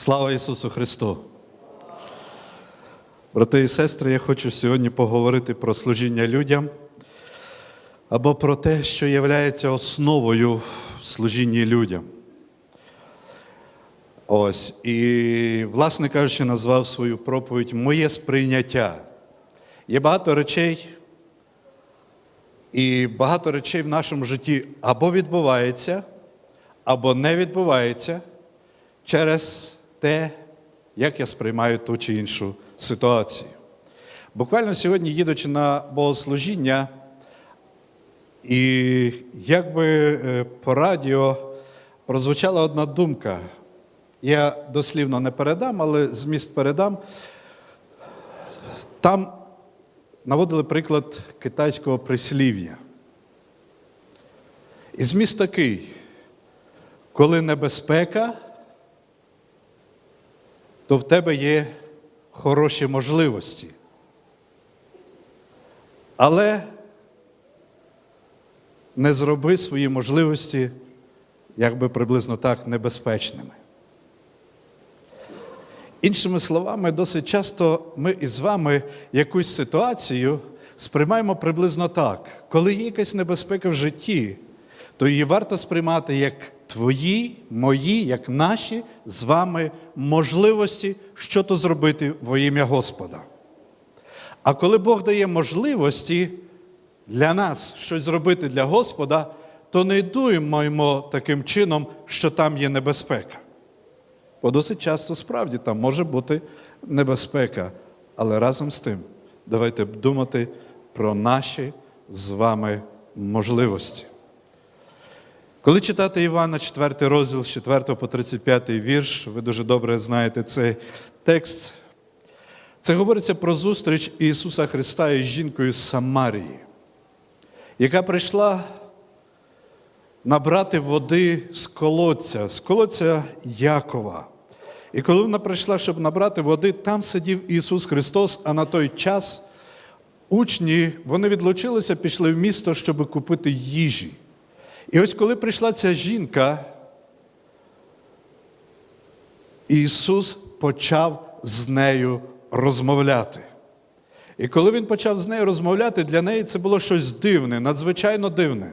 Слава Ісусу Христу! Брати і сестри, я хочу сьогодні поговорити про служіння людям або про те, що є основою служінні людям. Ось, і, власне кажучи, назвав свою проповідь Моє сприйняття. Є багато речей, і багато речей в нашому житті або відбувається, або не відбувається через те, як я сприймаю ту чи іншу ситуацію. Буквально сьогодні, їдучи на богослужіння, і якби е, по радіо прозвучала одна думка. Я дослівно не передам, але зміст передам. Там наводили приклад китайського прислів'я. І зміст такий, коли небезпека, то в тебе є хороші можливості. Але не зроби свої можливості, якби приблизно так, небезпечними. Іншими словами, досить часто ми із вами якусь ситуацію сприймаємо приблизно так. Коли є якась небезпека в житті, то її варто сприймати як твої, мої, як наші з вами можливості, що то зробити во ім'я Господа. А коли Бог дає можливості для нас щось зробити для Господа, то не думаємо таким чином, що там є небезпека. Бо досить часто справді там може бути небезпека. Але разом з тим, давайте думати про наші з вами можливості. Коли читати Івана 4 розділ з 4 по 35 вірш, ви дуже добре знаєте цей текст. Це говориться про зустріч Ісуса Христа із жінкою Самарії, яка прийшла набрати води з колодця, з колодця Якова. І коли вона прийшла, щоб набрати води, там сидів Ісус Христос, а на той час учні вони відлучилися, пішли в місто, щоб купити їжі. І ось коли прийшла ця жінка, Ісус почав з нею розмовляти. І коли Він почав з нею розмовляти, для неї це було щось дивне, надзвичайно дивне.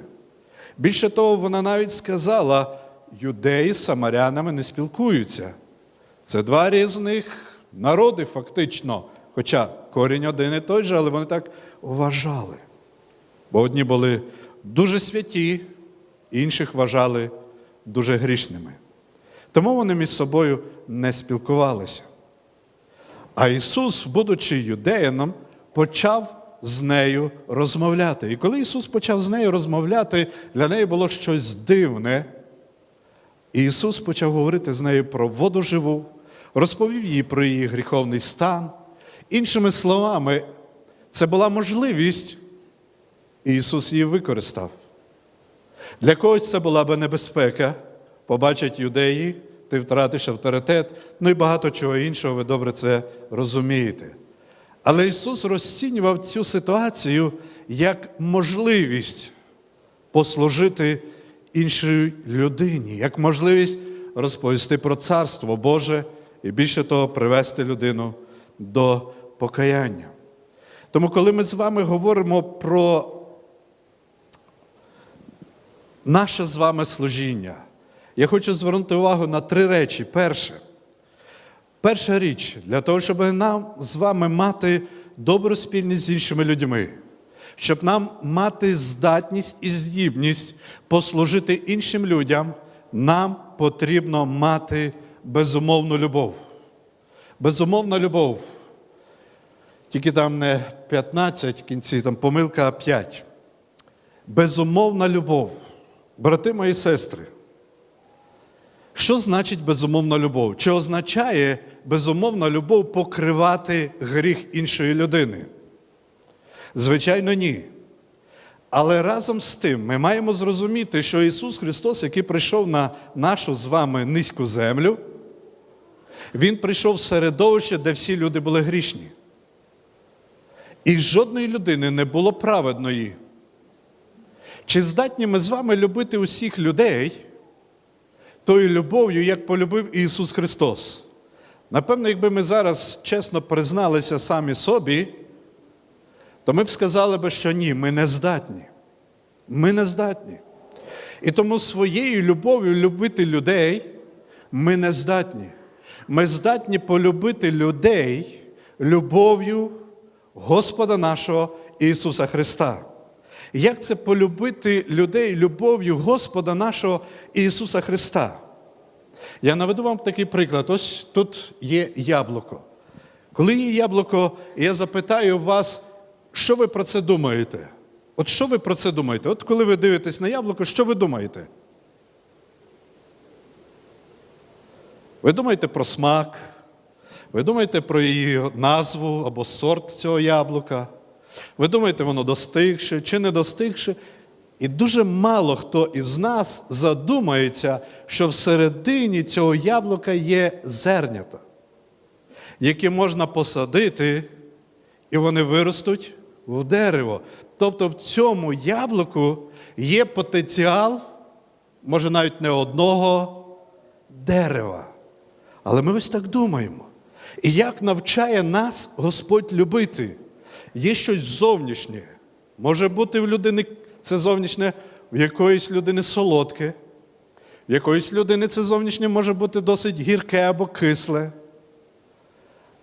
Більше того, вона навіть сказала, юдеї з самарянами не спілкуються. Це два різних народи, фактично. Хоча корінь один і той же, але вони так вважали. Бо одні були дуже святі, інших вважали дуже грішними. Тому вони між собою не спілкувалися. А Ісус, будучи юдеяном, почав з нею розмовляти. І коли Ісус почав з нею розмовляти, для неї було щось дивне. І Ісус почав говорити з нею про воду живу, розповів їй про її гріховний стан. Іншими словами, це була можливість, і Ісус її використав. Для когось це була би небезпека. Побачать юдеї, ти втратиш авторитет, ну і багато чого іншого, ви добре це розумієте. Але Ісус розцінював цю ситуацію як можливість послужити іншій людині, як можливість розповісти про Царство Боже і більше того, привести людину до покаяння. Тому, коли ми з вами говоримо про наше з вами служіння, я хочу звернути увагу на три речі. Перше, перша річ, для того, щоб нам з вами мати добру спільність з іншими людьми, щоб нам мати здатність і здібність послужити іншим людям, нам потрібно мати безумовну любов. Безумовна любов. Тільки там не 15 в кінці, там помилка а 5. Безумовна любов. Брати мої сестри. Що значить безумовна любов? Чи означає безумовна любов покривати гріх іншої людини? Звичайно, ні. Але разом з тим ми маємо зрозуміти, що Ісус Христос, який прийшов на нашу з вами низьку землю, Він прийшов в середовище, де всі люди були грішні. І жодної людини не було праведної. Чи здатні ми з вами любити усіх людей тою любов'ю, як полюбив Ісус Христос? Напевно, якби ми зараз чесно призналися самі собі, то ми б сказали би, що ні, ми не здатні. Ми не здатні. І тому своєю любов'ю любити людей ми не здатні. Ми здатні полюбити людей любов'ю Господа нашого Ісуса Христа. Як це полюбити людей любов'ю Господа нашого Ісуса Христа? Я наведу вам такий приклад. Ось тут є яблуко. Коли є яблуко, я запитаю вас, що ви про це думаєте? От що ви про це думаєте? От коли ви дивитесь на яблуко, що ви думаєте? Ви думаєте про смак, ви думаєте про її назву або сорт цього яблука. Ви думаєте, воно достигше чи не достигше. І дуже мало хто із нас задумається, що всередині цього яблука є зернята, які можна посадити, і вони виростуть в дерево. Тобто в цьому яблуку є потенціал, може навіть не одного дерева. Але ми ось так думаємо. І як навчає нас Господь любити? Є щось зовнішнє. Може бути в людини це зовнішнє, в якоїсь людини солодке, в якоїсь людини це зовнішнє може бути досить гірке або кисле.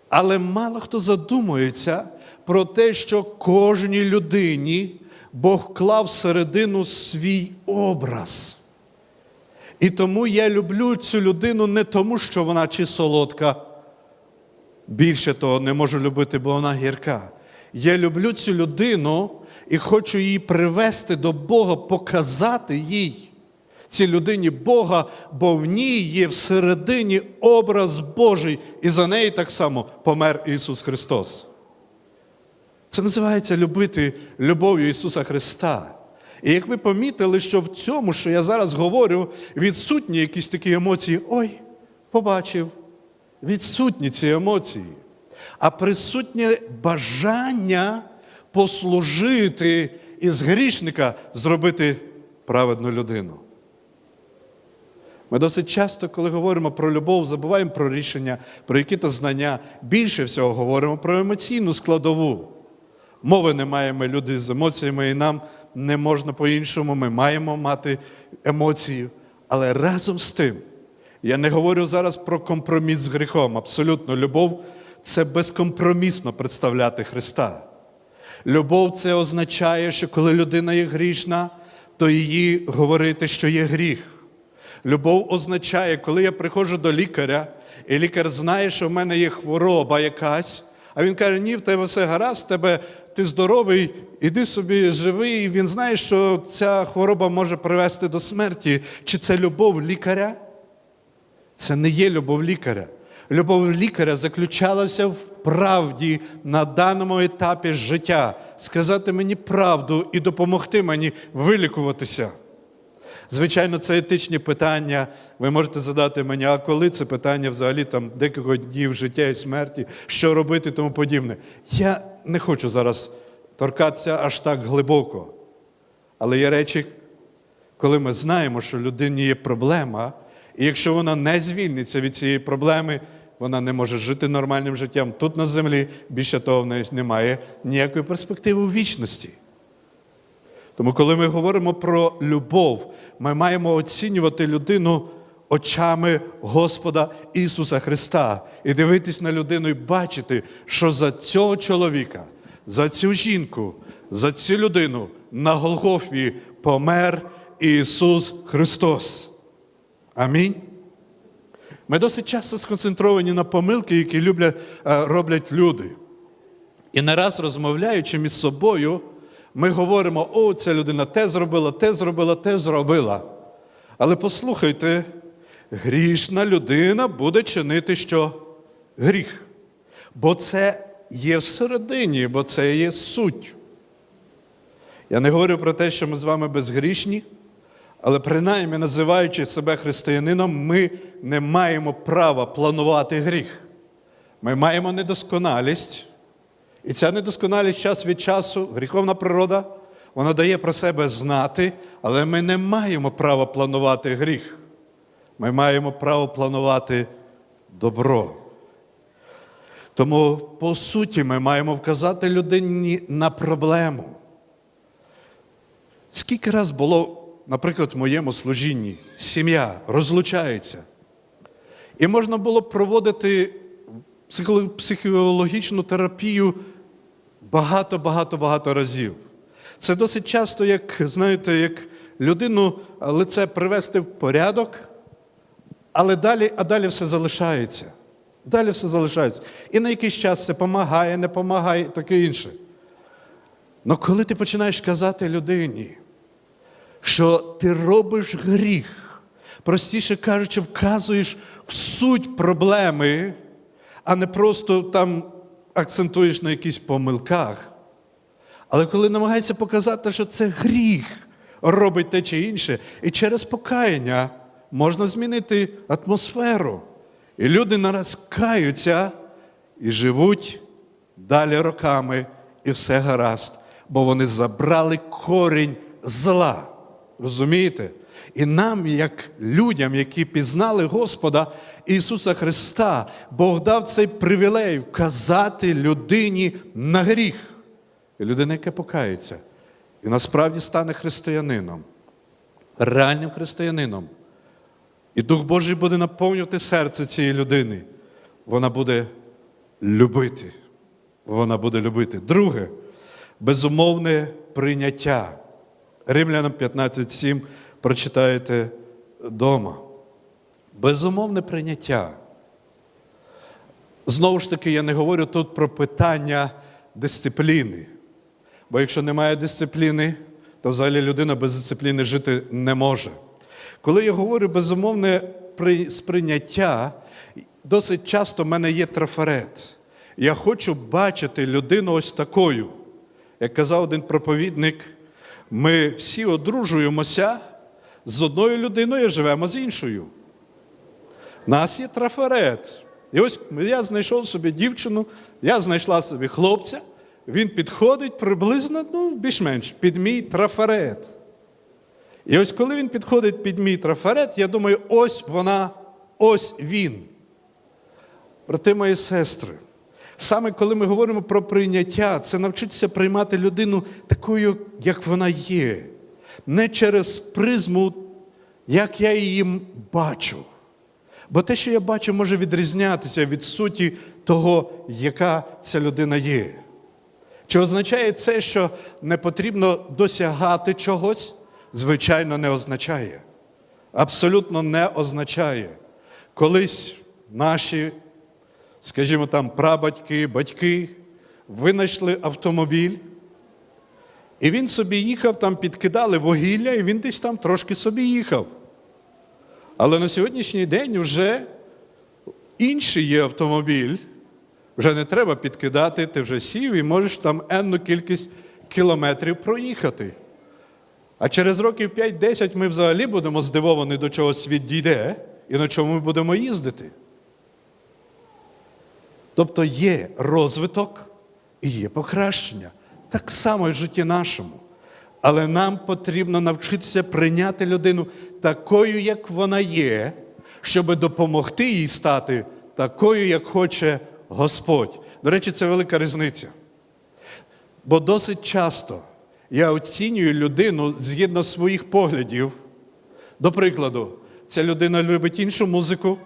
Але мало хто задумується про те, що кожній людині Бог вклав всередину свій образ. І тому я люблю цю людину не тому, що вона чи солодка. Більше того, не можу любити, бо вона гірка. Я люблю цю людину і хочу її привести до Бога, показати їй, цій людині Бога, бо в ній є всередині образ Божий, і за неї так само помер Ісус Христос. Це називається любити любов'ю Ісуса Христа. І як ви помітили, що в цьому, що я зараз говорю, відсутні якісь такі емоції, ой, побачив, відсутні ці емоції, а присутнє бажання послужити із грішника зробити праведну людину. Ми досить часто, коли говоримо про любов, забуваємо про рішення, про які-то знання. Більше всього говоримо про емоційну складову. Мови не маємо люди з емоціями, і нам не можна по-іншому. Ми маємо мати емоцію. Але разом з тим, я не говорю зараз про компроміс з гріхом. Абсолютно, любов це безкомпромісно представляти Христа. Любов це означає, що коли людина є грішна, то її говорити, що є гріх. Любов означає, коли я приходжу до лікаря, і лікар знає, що в мене є хвороба якась, а він каже, ні, в тебе все гаразд, тебе ти здоровий, іди собі живий, і він знає, що ця хвороба може привести до смерті. Чи це любов лікаря? Це не є любов лікаря. Любов лікаря заключалася в правді на даному етапі життя, сказати мені правду і допомогти мені вилікуватися. Звичайно, це етичні питання. Ви можете задати мені, а коли це питання взагалі там декілька днів життя і смерті, що робити і тому подібне. Я не хочу зараз торкатися аж так глибоко. Але є речі, коли ми знаємо, що людині є проблема, і якщо вона не звільниться від цієї проблеми, вона не може жити нормальним життям тут на землі, більше того, в неї немає ніякої перспективи у вічності. Тому, коли ми говоримо про любов, ми маємо оцінювати людину очами Господа Ісуса Христа і дивитись на людину і бачити, що за цього чоловіка, за цю жінку, за цю людину на Голгофі помер Ісус Христос. Амінь. Ми досить часто сконцентровані на помилки, які люблять, е, роблять люди. І не раз розмовляючи між собою, ми говоримо, о, ця людина те зробила, те зробила, те зробила. Але послухайте, грішна людина буде чинити що? Гріх. Бо це є всередині, бо це є суть. Я не говорю про те, що ми з вами безгрішні, але принаймні, називаючи себе християнином, ми не маємо права планувати гріх. Ми маємо недосконалість. І ця недосконалість час від часу, гріховна природа, вона дає про себе знати, але ми не маємо права планувати гріх. Ми маємо право планувати добро. Тому, по суті, ми маємо вказати людині на проблему. Скільки раз було, наприклад, в моєму служінні, сім'я розлучається, і можна було б проводити психоло- психологічну терапію багато-багато-багато разів. Це досить часто, як, знаєте, як людину лице привести в порядок, але далі, а далі все залишається. Далі все залишається. І на якийсь час це допомагає, не допомагає, таке інше. Але коли ти починаєш казати людині, що ти робиш гріх, простіше кажучи, вказуєш в суть проблеми, а не просто там акцентуєш на якихось помилках. Але коли намагаєшся показати, що це гріх робить те чи інше, і через покаяння можна змінити атмосферу. І люди нараз каються і живуть далі роками, і все гаразд, бо вони забрали корінь зла. Розумієте? І нам, як людям, які пізнали Господа Ісуса Христа, Бог дав цей привілей вказати людині на гріх. І людина, яка покається, і насправді стане християнином, реальним християнином. І Дух Божий буде наповнювати серце цієї людини. Вона буде любити. Вона буде любити. Друге, безумовне прийняття. Римлянам 15.7 прочитаєте вдома. Безумовне прийняття. Знову ж таки, я не говорю тут про питання дисципліни. Бо якщо немає дисципліни, то взагалі людина без дисципліни жити не може. Коли я говорю безумовне сприйняття, досить часто в мене є трафарет. Я хочу бачити людину ось такою. Як казав один проповідник, ми всі одружуємося з одною людиною, живемо з іншою. У нас є трафарет. І ось я знайшов собі дівчину, я знайшла собі хлопця, він підходить приблизно, ну, більш-менш, під мій трафарет. І ось коли він підходить під мій трафарет, я думаю, ось вона, ось він. Брати мої сестри, саме коли ми говоримо про прийняття, це навчитися приймати людину такою, як вона є, не через призму, як я її бачу. Бо те, що я бачу, може відрізнятися від суті того, яка ця людина є. Чи означає це, що не потрібно досягати чогось? Звичайно, не означає. Абсолютно не означає. Колись наші, скажімо там, прабатьки, батьки винайшли автомобіль, і він собі їхав, там підкидали вугілля, і він десь там трошки собі їхав. Але на сьогоднішній день вже інший є автомобіль, вже не треба підкидати, ти вже сів і можеш там енну кількість кілометрів проїхати. А через років 5-10 ми взагалі будемо здивовані, до чого світ дійде і на чому ми будемо їздити. Тобто є розвиток і є покращення. Так само і в житті нашому. Але нам потрібно навчитися прийняти людину такою, як вона є, щоб допомогти їй стати такою, як хоче Господь. До речі, це велика різниця. Бо досить часто я оцінюю людину згідно своїх поглядів. До прикладу, ця людина любить іншу музику,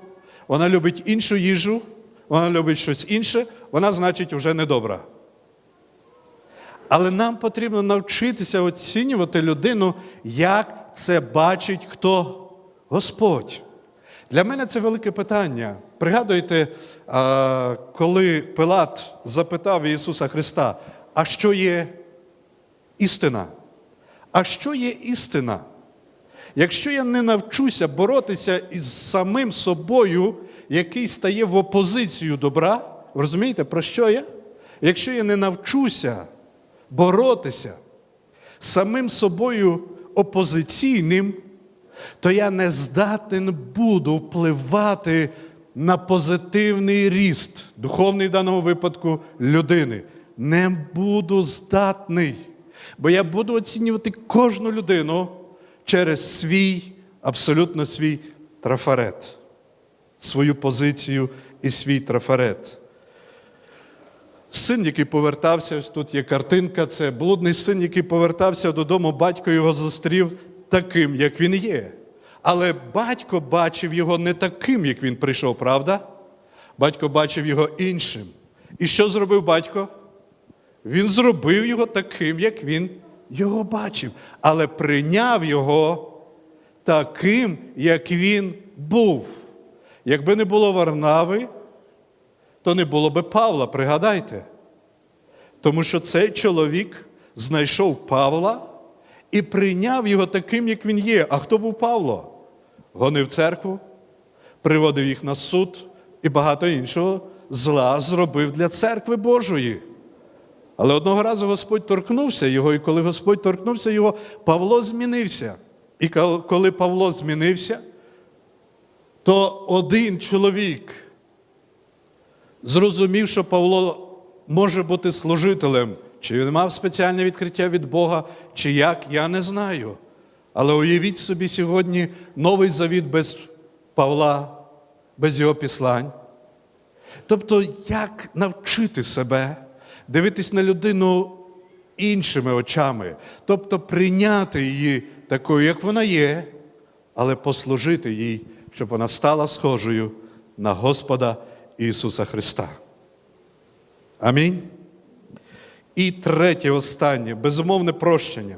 вона любить іншу їжу, вона любить щось інше, вона, значить, вже недобра. Але нам потрібно навчитися оцінювати людину, як це бачить хто Господь. Для мене це велике питання. Пригадуєте, коли Пилат запитав Ісуса Христа, а що є істина? А що є істина? Якщо я не навчуся боротися із самим собою, який стає в опозицію добра, розумієте, про що я? Якщо я не навчуся боротися самим собою опозиційним, то я не здатен буду впливати на позитивний ріст, духовний в даному випадку людини. Не буду здатний. Бо я буду оцінювати кожну людину через свій, абсолютно свій трафарет, свою позицію і свій трафарет. Син, який повертався, тут є картинка, це блудний син, який повертався додому, батько його зустрів таким, як він є. Але батько бачив його не таким, як він прийшов, правда? Батько бачив його іншим. І що зробив батько? Він зробив його таким, як він його бачив, але прийняв його таким, як він був. Якби не було Варнави, то не було би Павла, пригадайте. Тому що цей чоловік знайшов Павла і прийняв його таким, як він є. А хто був Павло? Гонив церкву, приводив їх на суд і багато іншого зла зробив для церкви Божої. Але одного разу Господь торкнувся його, і коли Господь торкнувся його, Павло змінився. І коли Павло змінився, то один чоловік зрозумів, що Павло може бути служителем, чи він мав спеціальне відкриття від Бога, чи як, я не знаю. Але уявіть собі сьогодні новий завіт без Павла, без його післань. Тобто, як навчити себе дивитись на людину іншими очами, тобто прийняти її такою, як вона є, але послужити їй, щоб вона стала схожою на Господа Ісуса Христа. Амінь. І третє, останнє безумовне прощення.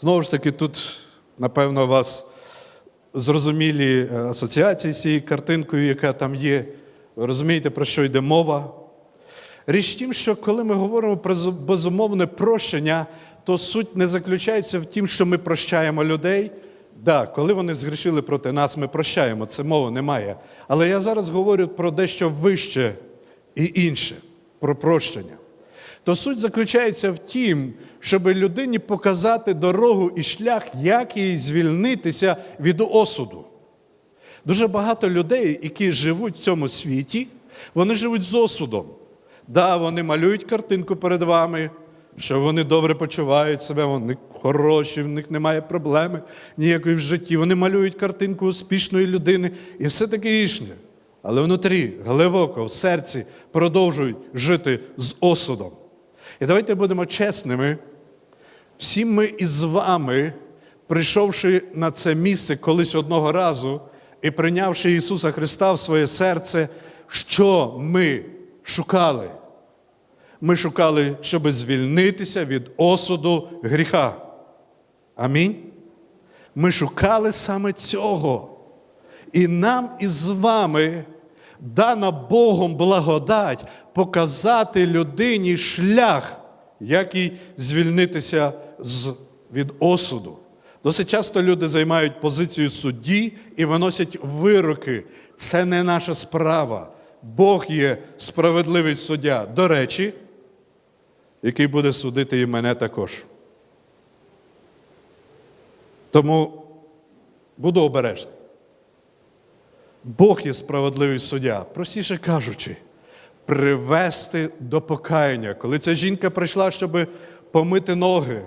Знову ж таки, тут, напевно, у вас зрозумілі е, асоціації з цією картинкою, яка там є. Ви розумієте, про що йде мова? Річ тім, що коли ми говоримо про безумовне прощення, то суть не заключається в тім, що ми прощаємо людей. Да, коли вони згрішили проти нас, ми прощаємо, це мови немає. Але я зараз говорю про дещо вище і інше, про прощення. То суть заключається в тім, щоб людині показати дорогу і шлях, як їй звільнитися від осуду. Дуже багато людей, які живуть в цьому світі, вони живуть з осудом. Да, вони малюють картинку перед вами, що вони добре почувають себе, вони хороші, в них немає проблеми ніякої в житті. Вони малюють картинку успішної людини і все таке інше. Але внутрі, глибоко, в серці продовжують жити з осудом. І давайте будемо чесними. Всі ми із вами, прийшовши на це місце колись одного разу і прийнявши Ісуса Христа в своє серце, що ми шукали? Ми шукали, щоб звільнитися від осуду гріха. Амінь. Ми шукали саме цього. І нам із вами дана Богом благодать показати людині шлях, як їй звільнитися з, від осуду. Досить часто люди займають позицію судді і виносять вироки. Це не наша справа. Бог є справедливий суддя. До речі, який буде судити і мене також. Тому буду обережний. Бог є справедливий суддя, простіше кажучи, привести до покаяння. Коли ця жінка прийшла, щоб помити ноги,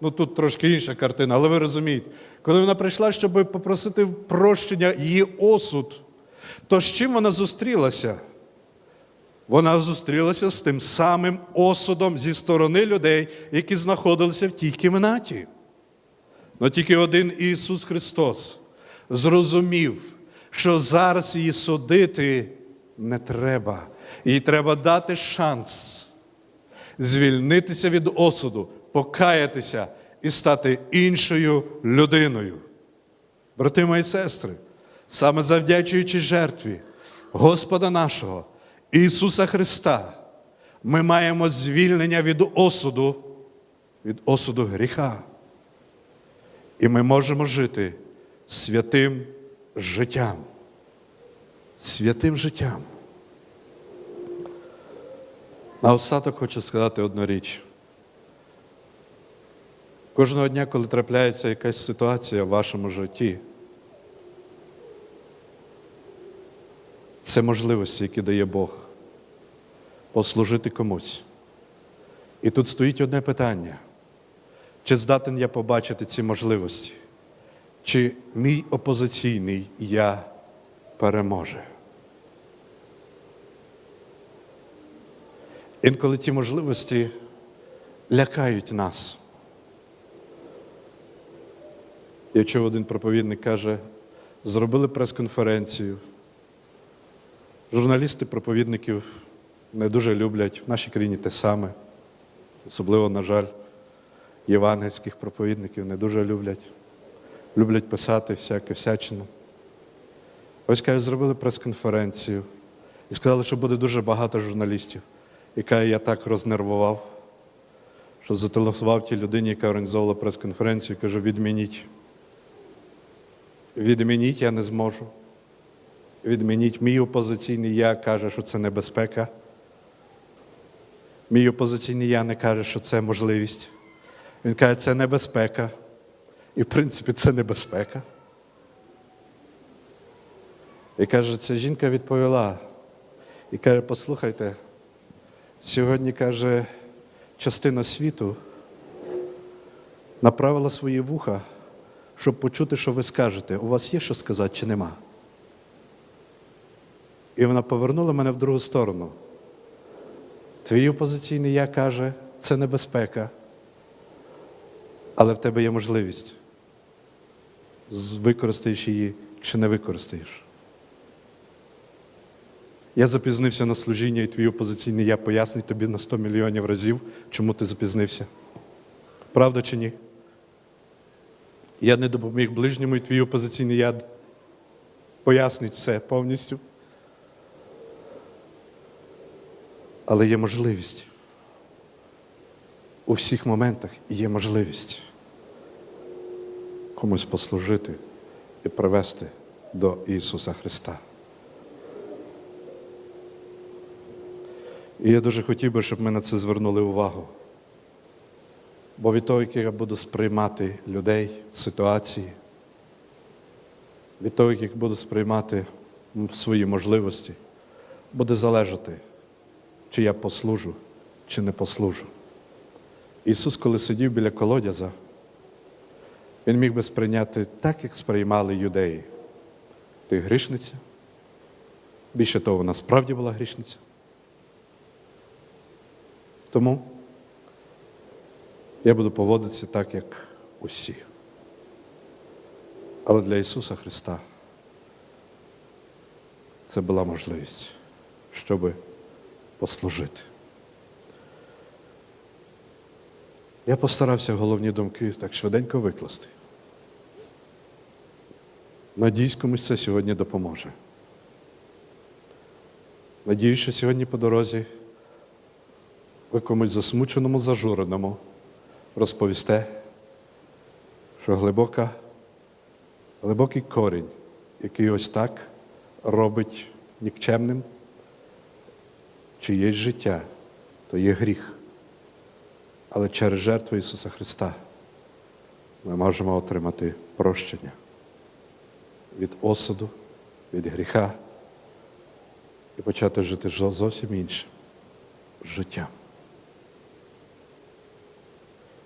ну тут трошки інша картина, але ви розумієте, коли вона прийшла, щоб попросити прощення її осуд, то з чим вона зустрілася? Вона зустрілася з тим самим осудом зі сторони людей, які знаходилися в тій кімнаті. Но тільки один Ісус Христос зрозумів, що зараз її судити не треба. Їй треба дати шанс звільнитися від осуду, покаятися і стати іншою людиною. Брати мої сестри, саме завдячуючи жертві Господа нашого, Ісуса Христа, ми маємо звільнення від осуду, від осуду гріха. І ми можемо жити святим життям. Святим життям. На остаток хочу сказати одну річ. Кожного дня, коли трапляється якась ситуація в вашому житті, це можливості, які дає Бог послужити комусь. І тут стоїть одне питання. Чи здатен я побачити ці можливості? Чи мій опозиційний я переможе? Інколи ті можливості лякають нас. Я чув один проповідник каже, зробили прес-конференцію. Журналісти проповідників не дуже люблять в нашій країні те саме. Особливо, на жаль, євангельських проповідників не дуже люблять. Люблять писати всяке всячину. Ось каже, зробили прес-конференцію і сказали, що буде дуже багато журналістів. І каже, я так рознервував, що зателефонував тій людині, яка організовувала прес-конференцію, кажу, відмініть. Відмініть, я не зможу. Відмініть мій опозиційний я каже, що це небезпека. Мій опозиційний я не каже, що це можливість. Він каже, це небезпека. І в принципі це небезпека. І каже, ця жінка відповіла. І каже, послухайте, сьогодні каже, частина світу направила свої вуха, щоб почути, що ви скажете. У вас є що сказати чи нема? І вона повернула мене в другу сторону. Твій опозиційний я каже, це небезпека, але в тебе є можливість. Використаєш її чи не використаєш. Я запізнився на служіння, і твій опозиційний я пояснить тобі на 100 мільйонів разів, чому ти запізнився. Правда чи ні? Я не допоміг ближньому, і твій опозиційний я пояснить все повністю. Але є можливість. У всіх моментах є можливість комусь послужити і привести до Ісуса Христа. І я дуже хотів би, щоб ми на це звернули увагу. Бо від того, як я буду сприймати людей, ситуації, від того, як буду сприймати свої можливості, буде залежати, чи я послужу, чи не послужу. Ісус, коли сидів біля колодяза, Він міг би сприйняти так, як сприймали юдеї. Ти грішниця. Більше того, вона справді була грішниця. Тому я буду поводитися так, як усі. Але для Ісуса Христа це була можливість, щоб послужити. Я постарався головні думки так швиденько викласти. Надіюсь, комусь це сьогодні допоможе. Надіюсь, що сьогодні по дорозі ви комусь засмученому, зажуреному розповісте, що глибока, глибокий корінь, який ось так робить нікчемним чиєсь життя, то є гріх. Але через жертву Ісуса Христа ми можемо отримати прощення від осуду, від гріха і почати жити зовсім іншим життям.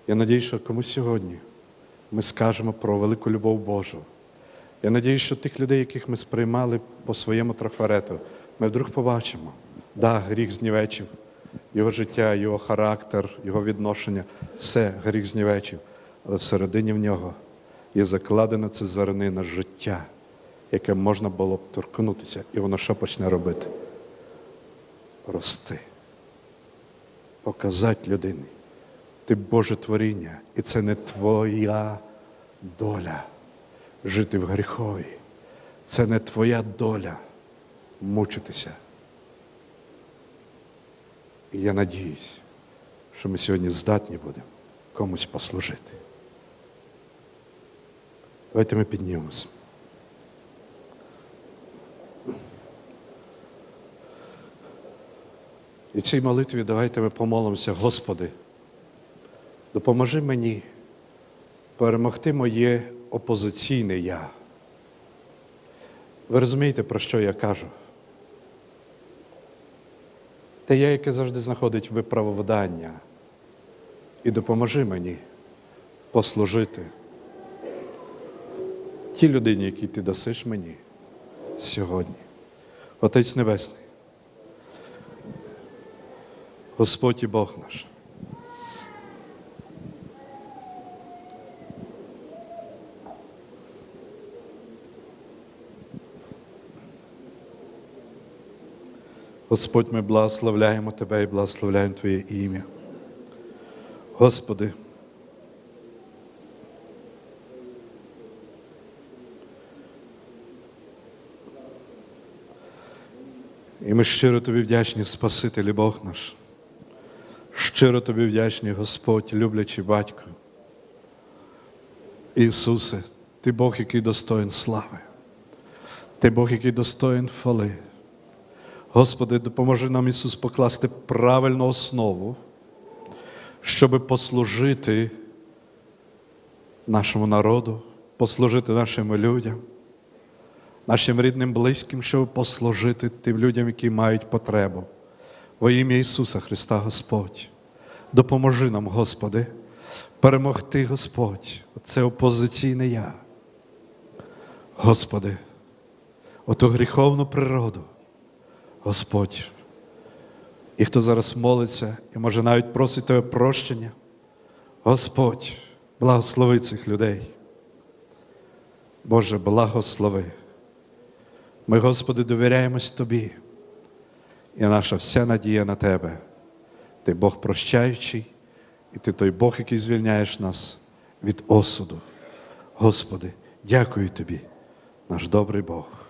Я надіюсь, що комусь сьогодні ми скажемо про велику любов Божу. Я надіюсь, що тих людей, яких ми сприймали по своєму трафарету, ми вдруг побачимо. Да, гріх знівечив, його життя, його характер, його відношення, все гріх знівечив. Але всередині в нього є закладена це зернина життя, яке можна було б торкнутися, і воно що почне робити? Рости. Показати людині. Ти Боже творіння, і це не твоя доля жити в гріхові. Це не твоя доля мучитися. І я надіюсь, що ми сьогодні здатні будемо комусь послужити. Давайте ми піднімемося. І цій молитві давайте ми помолимося, Господи, допоможи мені перемогти моє опозиційне я. Ви розумієте, про що я кажу? Те я, яке завжди знаходить виправдання. І допоможи мені послужити тій людині, якій ти дасиш мені сьогодні. Отець Небесний. Господь і Бог наш. Господь, ми благословляємо Тебе і благословляємо Твоє ім'я. Господи, і ми щиро Тобі вдячні, Спасителі Бог наш. Щиро Тобі вдячні, Господь, люблячий Батько. Ісусе, Ти Бог, який достоїн слави. Ти Бог, який достоїн хвали. Господи, допоможи нам, Ісус, покласти правильну основу, щоб послужити нашому народу, послужити нашим людям, нашим рідним близьким, щоб послужити тим людям, які мають потребу. Во ім'я Ісуса Христа Господь. Допоможи нам, Господи, перемогти Господь. Це опозиційне я. Господи, оту гріховну природу. Господь. І хто зараз молиться і може навіть просить Тебе прощення, Господь, благослови цих людей. Боже, благослови. Ми, Господи, довіряємось Тобі. І наша вся надія на Тебе. Ти Бог прощаючий, і Ти той Бог, який звільняєш нас від осуду. Господи, дякую Тобі, наш добрий Бог.